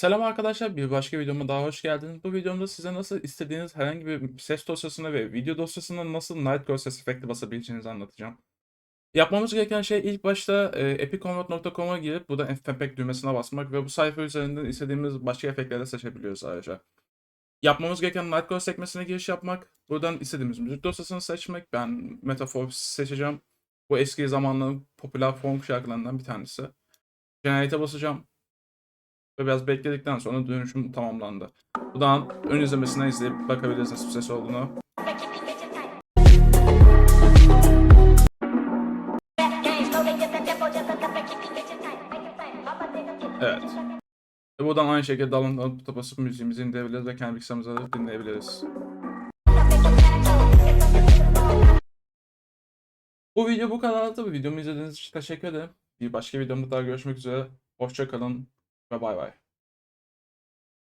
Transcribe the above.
Selam arkadaşlar, bir başka videoma daha hoş geldiniz. Bu videomda size nasıl istediğiniz herhangi bir ses dosyasına ve video dosyasına nasıl Nightcore ses efekti basabileceğinizi anlatacağım. Yapmamız gereken şey ilk başta e, epicconvert.com'a girip burada FFmpeg düğmesine basmak ve bu sayfa üzerinden istediğimiz başka efektleri de seçebiliyoruz ayrıca. Yapmamız gereken Nightcore sekmesine giriş yapmak, buradan istediğimiz müzik dosyasını seçmek. Ben Metaphor seçeceğim. Bu eski zamanların popüler folk şarkılarından bir tanesi. Generate'e basacağım ve biraz bekledikten sonra dönüşüm tamamlandı. Buradan ön izlemesinden izleyip bakabilirsiniz bir ses olduğunu. Evet. Ve buradan aynı şekilde download basıp müziğimizi indirebiliriz ve kendi bilgisayarımıza da dinleyebiliriz. Bu video bu kadardı. Bu videomu izlediğiniz için teşekkür ederim. Bir başka videomda daha görüşmek üzere. Hoşça kalın ve bay bay.